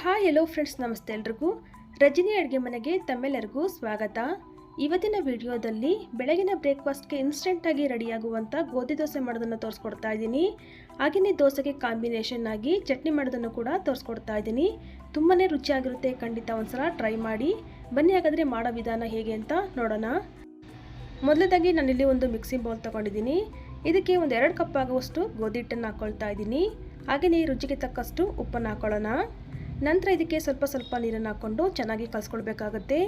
Hi hello friends ನಮಸ್ತೆ ಎಲ್ರಿಗೂ. ರಜನಿ ಅಡುಗೆ ಮನೆಗೆ ತಮ್ಮೆಲ್ಲರಿಗೂ ಸ್ವಾಗತ. ಇವತ್ತಿನ ವಿಡಿಯೋದಲ್ಲಿ ಬೆಳಗಿನ ಬ್ರೇಕ್ಫಾಸ್ಟ್ಗೆ ಇನ್ಸ್ಟೆಂಟಾಗಿ ರೆಡಿಯಾಗುವಂಥ ಗೋಧಿ ದೋಸೆ ಮಾಡೋದನ್ನು ತೋರಿಸ್ಕೊಡ್ತಾ ಇದ್ದೀನಿ. ಹಾಗೆಯೇ ದೋಸೆಗೆ ಕಾಂಬಿನೇಷನ್ ಆಗಿ ಚಟ್ನಿ ಮಾಡೋದನ್ನು ಕೂಡ ತೋರಿಸ್ಕೊಡ್ತಾ ಇದ್ದೀನಿ. ತುಂಬಾ ರುಚಿಯಾಗಿರುತ್ತೆ, ಖಂಡಿತ ಒಂದ್ಸಲ ಟ್ರೈ ಮಾಡಿ. ಬನ್ನಿ ಹಾಗಾದರೆ ಮಾಡೋ ವಿಧಾನ ಹೇಗೆ ಅಂತ ನೋಡೋಣ. ಮೊದಲದಾಗಿ ನಾನಿಲ್ಲಿ ಒಂದು ಮಿಕ್ಸಿಂಗ್ ಬೌಲ್ ತೊಗೊಂಡಿದ್ದೀನಿ. ಇದಕ್ಕೆ ಒಂದು ಎರಡು ಕಪ್ ಆಗುವಷ್ಟು ಗೋಧಿ ಹಿಟ್ಟನ್ನು ಹಾಕ್ಕೊಳ್ತಾ ಇದ್ದೀನಿ. ಹಾಗೆಯೇ ರುಚಿಗೆ ತಕ್ಕಷ್ಟು ಉಪ್ಪನ್ನು ಹಾಕ್ಕೊಳ್ಳೋಣ ನಂತರ ಇದಕ್ಕೆ ಸ್ವಲ್ಪ ಸ್ವಲ್ಪ ನೀರನ್ನು ಹಾಕ್ಕೊಂಡು ಚೆನ್ನಾಗಿ ಕಲಿಸ್ಕೊಳ್ಬೇಕಾಗತ್ತೆ.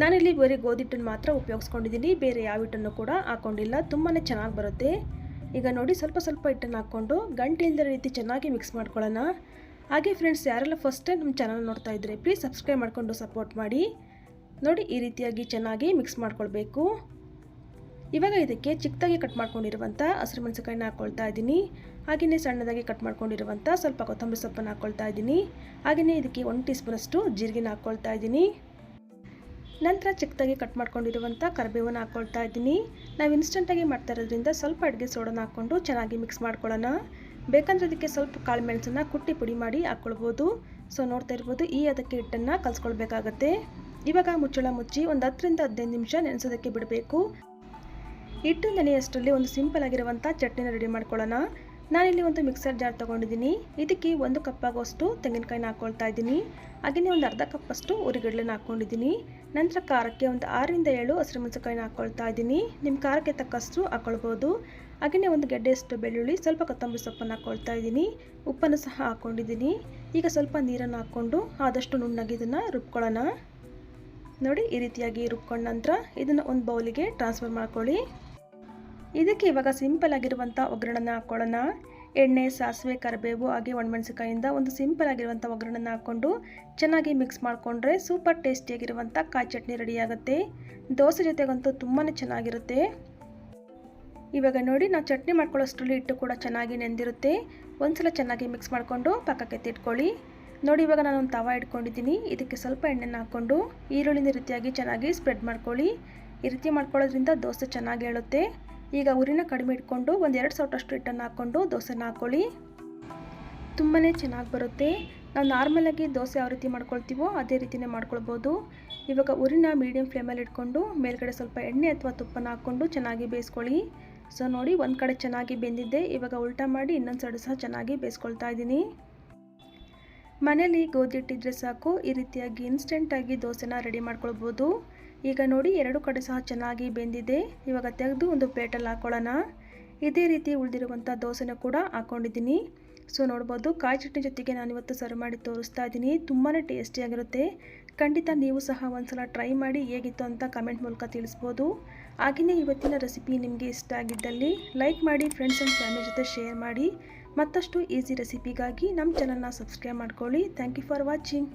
ನಾನಿಲ್ಲಿ ಬರೀ ಗೋಧಿ ಹಿಟ್ಟನ್ನು ಮಾತ್ರ ಉಪಯೋಗಿಸ್ಕೊಂಡಿದ್ದೀನಿ. ಬೇರೆ ಯಾವ ಹಿಟ್ಟನ್ನು ಕೂಡ ಹಾಕ್ಕೊಂಡಿಲ್ಲ. ತುಂಬಾ ಚೆನ್ನಾಗಿ ಬರುತ್ತೆ. ಈಗ ನೋಡಿ, ಸ್ವಲ್ಪ ಸ್ವಲ್ಪ ಹಿಟ್ಟನ್ನು ಹಾಕ್ಕೊಂಡು ಗಂಟೆ ರೀತಿ ಚೆನ್ನಾಗಿ ಮಿಕ್ಸ್ ಮಾಡ್ಕೊಳ್ಳೋಣ. ಹಾಗೆ ಫ್ರೆಂಡ್ಸ್ ಯಾರೆಲ್ಲ ಫಸ್ಟ್ ಟೈಮ್ ನಮ್ಮ ಚಾನಲ್ ನೋಡ್ತಾ ಇದ್ದರೆ ಪ್ಲೀಸ್ ಸಬ್ಸ್ಕ್ರೈಬ್ ಮಾಡಿಕೊಂಡು ಸಪೋರ್ಟ್ ಮಾಡಿ. ನೋಡಿ, ಈ ರೀತಿಯಾಗಿ ಚೆನ್ನಾಗಿ ಮಿಕ್ಸ್ ಮಾಡ್ಕೊಳ್ಬೇಕು. ಇವಾಗ ಇದಕ್ಕೆ ಚಿಕ್ಕದಾಗಿ ಕಟ್ ಮಾಡ್ಕೊಂಡಿರುವಂಥ ಹಸಿರು ಮೆಣಸಿನಕಾಯಿನ ಹಾಕ್ಕೊಳ್ತಾ ಇದ್ದೀನಿ. ಹಾಗೆಯೇ ಸಣ್ಣದಾಗಿ ಕಟ್ ಮಾಡ್ಕೊಂಡಿರುವಂಥ ಸ್ವಲ್ಪ ಕೊತ್ತಂಬರಿ ಸೊಪ್ಪನ್ನು ಹಾಕ್ಕೊಳ್ತಾ ಇದ್ದೀನಿ. ಹಾಗೆಯೇ ಇದಕ್ಕೆ ಒಂದು ಟೀ ಸ್ಪೂನಷ್ಟು ಜೀರಿಗೆನ ಹಾಕ್ಕೊಳ್ತಾ ಇದ್ದೀನಿ. ನಂತರ ಚಿಕ್ಕದಾಗಿ ಕಟ್ ಮಾಡ್ಕೊಂಡಿರುವಂಥ ಕರಿಬೇವನ್ನು ಹಾಕ್ಕೊಳ್ತಾ ಇದ್ದೀನಿ. ನಾವು ಇನ್ಸ್ಟೆಂಟಾಗಿ ಮಾಡ್ತಾ ಇರೋದ್ರಿಂದ ಸ್ವಲ್ಪ ಅಡುಗೆ ಸೋಡನ್ನು ಹಾಕ್ಕೊಂಡು ಚೆನ್ನಾಗಿ ಮಿಕ್ಸ್ ಮಾಡ್ಕೊಳ್ಳೋಣ. ಬೇಕಂದ್ರೆ ಅದಕ್ಕೆ ಸ್ವಲ್ಪ ಕಾಳು ಮೆಣಸನ್ನು ಕುಟ್ಟಿ ಪುಡಿ ಮಾಡಿ ಹಾಕ್ಕೊಳ್ಬೋದು ಸೊ ನೋಡ್ತಾ ಇರ್ಬೋದು, ಈ ಅದಕ್ಕೆ ಹಿಟ್ಟನ್ನು ಕಲಿಸ್ಕೊಳ್ಬೇಕಾಗತ್ತೆ. ಇವಾಗ ಮುಚ್ಚಳ ಮುಚ್ಚಿ ಒಂದು ಹತ್ತರಿಂದ ಹದಿನೈದು ನಿಮಿಷ ನೆನೆಸೋದಕ್ಕೆ ಬಿಡಬೇಕು. ಹಿಟ್ಟು ನೆನೆಯಷ್ಟರಲ್ಲಿ ಒಂದು ಸಿಂಪಲ್ ಆಗಿರುವಂಥ ಚಟ್ನಿನ ರೆಡಿ ಮಾಡ್ಕೊಳ್ಳೋಣ. ನಾನಿಲ್ಲಿ ಒಂದು ಮಿಕ್ಸರ್ ಜಾರ್ ತೊಗೊಂಡಿದ್ದೀನಿ. ಇದಕ್ಕೆ ಒಂದು ಕಪ್ ಆಗೋಷ್ಟು ತೆಂಗಿನಕಾಯಿನ ಹಾಕ್ಕೊಳ್ತಾ ಇದ್ದೀನಿ. ಹಾಗೆಯೇ ಒಂದು ಅರ್ಧ ಕಪ್ಪಷ್ಟು ಉರಿಗಡ್ಲೆನ ಹಾಕ್ಕೊಂಡಿದ್ದೀನಿ ನಂತರ ಖಾರಕ್ಕೆ ಒಂದು ಆರರಿಂದ ಏಳು ಹಸಿರು ಮೆಣಸಿನಕಾಯಿನ ಹಾಕ್ಕೊಳ್ತಾ ಇದ್ದೀನಿ. ನಿಮ್ಮ ಖಾರಕ್ಕೆ ತಕ್ಕಷ್ಟು ಹಾಕ್ಕೊಳ್ಬೋದು ಹಾಗೆಯೇ ಒಂದು ಗೆಡ್ಡೆಯಷ್ಟು ಬೆಳ್ಳುಳ್ಳಿ, ಸ್ವಲ್ಪ ಕೊತ್ತಂಬರಿ ಸೊಪ್ಪನ್ನು ಹಾಕ್ಕೊಳ್ತಾ ಇದ್ದೀನಿ. ಉಪ್ಪನ್ನು ಸಹ ಹಾಕ್ಕೊಂಡಿದ್ದೀನಿ ಈಗ ಸ್ವಲ್ಪ ನೀರನ್ನು ಹಾಕ್ಕೊಂಡು ಆದಷ್ಟು ನುಣ್ಣಗೆ ಇದನ್ನು ರುಬ್ಕೊಳ್ಳೋಣ. ನೋಡಿ, ಈ ರೀತಿಯಾಗಿ ರುಬ್ಕೊಂಡ ನಂತರ ಇದನ್ನು ಒಂದು ಬೌಲಿಗೆ ಟ್ರಾನ್ಸ್ಫರ್ ಮಾಡ್ಕೊಳ್ಳಿ. ಇದಕ್ಕೆ ಇವಾಗ ಸಿಂಪಲ್ ಆಗಿರುವಂಥ ಒಗ್ಗರಣನ ಹಾಕ್ಕೊಳ್ಳೋಣ ಎಣ್ಣೆ, ಸಾಸಿವೆ, ಕರಿಬೇವು ಹಾಗೆ ಒಣಮೆಣಸಿಕಾಯಿಂದ ಒಂದು ಸಿಂಪಲ್ ಆಗಿರುವಂಥ ಒಗ್ಗರಣನ ಹಾಕ್ಕೊಂಡು ಚೆನ್ನಾಗಿ ಮಿಕ್ಸ್ ಮಾಡಿಕೊಂಡ್ರೆ ಸೂಪರ್ ಟೇಸ್ಟಿಯಾಗಿರುವಂಥ ಕಾಯಿ ಚಟ್ನಿ ರೆಡಿಯಾಗುತ್ತೆ ದೋಸೆ ಜೊತೆಗಂತೂ ತುಂಬಾ ಚೆನ್ನಾಗಿರುತ್ತೆ. ಇವಾಗ ನೋಡಿ ನಾವು ಚಟ್ನಿ ಮಾಡ್ಕೊಳ್ಳೋಷ್ಟರಲ್ಲಿ ಹಿಟ್ಟು ಕೂಡ ಚೆನ್ನಾಗಿ ನೆಂದಿರುತ್ತೆ. ಒಂದ್ಸಲ ಚೆನ್ನಾಗಿ ಮಿಕ್ಸ್ ಮಾಡಿಕೊಂಡು ಪಕ್ಕಕ್ಕೆ ತಿಟ್ಕೊಳ್ಳಿ ನೋಡಿ, ಇವಾಗ ನಾನು ಒಂದು ತವ ಇಟ್ಕೊಂಡಿದ್ದೀನಿ. ಇದಕ್ಕೆ ಸ್ವಲ್ಪ ಎಣ್ಣೆನ ಹಾಕ್ಕೊಂಡು ಈರುಳ್ಳಿನ ರೀತಿಯಾಗಿ ಚೆನ್ನಾಗಿ ಸ್ಪ್ರೆಡ್ ಮಾಡ್ಕೊಳ್ಳಿ. ಈ ರೀತಿ ಮಾಡ್ಕೊಳ್ಳೋದ್ರಿಂದ ದೋಸೆ ಚೆನ್ನಾಗಿ ಹೇಳುತ್ತೆ ಈಗ ಉರಿನ ಕಡಿಮೆ ಇಟ್ಕೊಂಡು ಒಂದು ಎರಡು ಸೌಟಷ್ಟು ಹಿಟ್ಟನ್ನು ಹಾಕ್ಕೊಂಡು ದೋಸೆನ ಹಾಕ್ಕೊಳ್ಳಿ ತುಂಬಾ ಚೆನ್ನಾಗಿ ಬರುತ್ತೆ. ನಾವು ನಾರ್ಮಲಾಗಿ ದೋಸೆ ಯಾವ ರೀತಿ ಮಾಡ್ಕೊಳ್ತೀವೋ ಅದೇ ರೀತಿಯೇ ಮಾಡ್ಕೊಳ್ಬೋದು. ಇವಾಗ ಉರಿನ ಮೀಡಿಯಂ ಫ್ಲೇಮಲ್ಲಿ ಇಟ್ಕೊಂಡು ಮೇಲ್ಗಡೆ ಸ್ವಲ್ಪ ಎಣ್ಣೆ ಅಥವಾ ತುಪ್ಪನ ಹಾಕ್ಕೊಂಡು ಚೆನ್ನಾಗಿ ಬೇಯಿಸ್ಕೊಳ್ಳಿ. ಸೊ ನೋಡಿ ಒಂದು ಕಡೆ ಚೆನ್ನಾಗಿ ಬೆಂದಿದ್ದೆ. ಇವಾಗ ಉಲ್ಟಾ ಮಾಡಿ ಇನ್ನೊಂದು ಸೈಡು ಸಹ ಚೆನ್ನಾಗಿ ಬೇಯಿಸ್ಕೊಳ್ತಾ ಇದ್ದೀನಿ. ಮನೇಲಿ ಗೋಧಿ ಇಟ್ಟಿದ್ರೆ ಸಾಕು. ಈ ರೀತಿಯಾಗಿ ಇನ್ಸ್ಟೆಂಟಾಗಿ ದೋಸೆನ ರೆಡಿ ಮಾಡ್ಕೊಳ್ಬೋದು. ಈಗ ನೋಡಿ ಎರಡು ಕಡೆ ಸಹ ಚೆನ್ನಾಗಿ ಬೆಂದಿದೆ. ಇವಾಗ ತೆಗೆದು ಒಂದು ಪ್ಲೇಟಲ್ಲಿ ಹಾಕ್ಕೊಳ್ಳೋಣ ಇದೇ ರೀತಿ ಉಳಿದಿರುವಂಥ ದೋಸೆನ ಕೂಡ ಹಾಕ್ಕೊಂಡಿದ್ದೀನಿ ಸೊ ನೋಡ್ಬೋದು ಕಾಯಿ ಚಟ್ನಿ ಜೊತೆಗೆ ನಾನು ಇವತ್ತು ಸರ್ವ್ ಮಾಡಿ ತೋರಿಸ್ತಾ ಇದ್ದೀನಿ. ತುಂಬಾ ಟೇಸ್ಟಿಯಾಗಿರುತ್ತೆ ಖಂಡಿತ ನೀವು ಸಹ ಒಂದ್ಸಲ ಟ್ರೈ ಮಾಡಿ ಹೇಗಿತ್ತು ಅಂತ ಕಮೆಂಟ್ ಮೂಲಕ ತಿಳಿಸ್ಬೋದು. ಹಾಗೆಯೇ ಇವತ್ತಿನ ರೆಸಿಪಿ ನಿಮಗೆ ಇಷ್ಟ ಆಗಿದ್ದಲ್ಲಿ ಲೈಕ್ ಮಾಡಿ ಫ್ರೆಂಡ್ಸ್ ಆ್ಯಂಡ್ ಫ್ಯಾಮಿಲಿ ಜೊತೆ ಶೇರ್ ಮಾಡಿ. ಮತ್ತಷ್ಟು ಈಸಿ ರೆಸಿಪಿಗಾಗಿ ನಮ್ಮ ಚಾನಲ್ನ ಸಬ್ಸ್ಕ್ರೈಬ್ ಮಾಡ್ಕೊಳ್ಳಿ. Thank you for watching